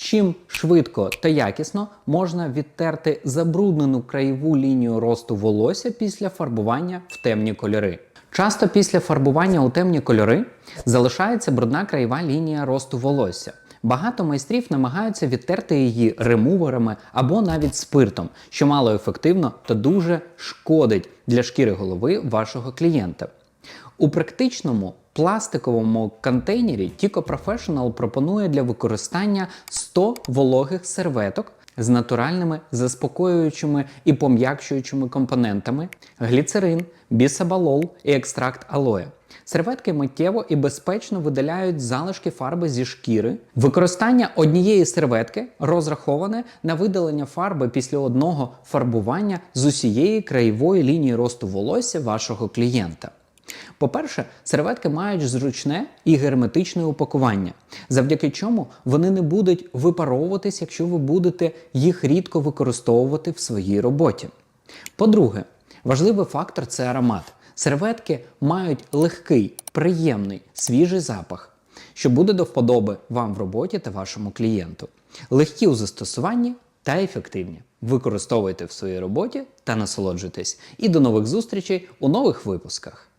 чим швидко та якісно можна відтерти забруднену краєву лінію росту волосся після фарбування в темні кольори. Часто після фарбування у темні кольори залишається брудна краєва лінія росту волосся. Багато майстрів намагаються відтерти її ремуверами або навіть спиртом, що мало ефективно та дуже шкодить для шкіри голови вашого клієнта. У практичному пластиковому контейнері Tico Professional пропонує для використання 100 вологих серветок з натуральними заспокоюючими і пом'якшуючими компонентами, гліцерин, бісабалол і екстракт алоє. Серветки миттєво і безпечно видаляють залишки фарби зі шкіри. Використання однієї серветки розраховане на видалення фарби після одного фарбування з усієї краєвої лінії росту волосся вашого клієнта. По-перше, серветки мають зручне і герметичне упакування, завдяки чому вони не будуть випаровуватись, якщо ви будете їх рідко використовувати в своїй роботі. По-друге, важливий фактор це аромат. Серветки мають легкий, приємний, свіжий запах, що буде до вподоби вам в роботі та вашому клієнту. Легкі у застосуванні та ефективні. Використовуйте в своїй роботі та насолоджуйтесь. І до нових зустрічей у нових випусках.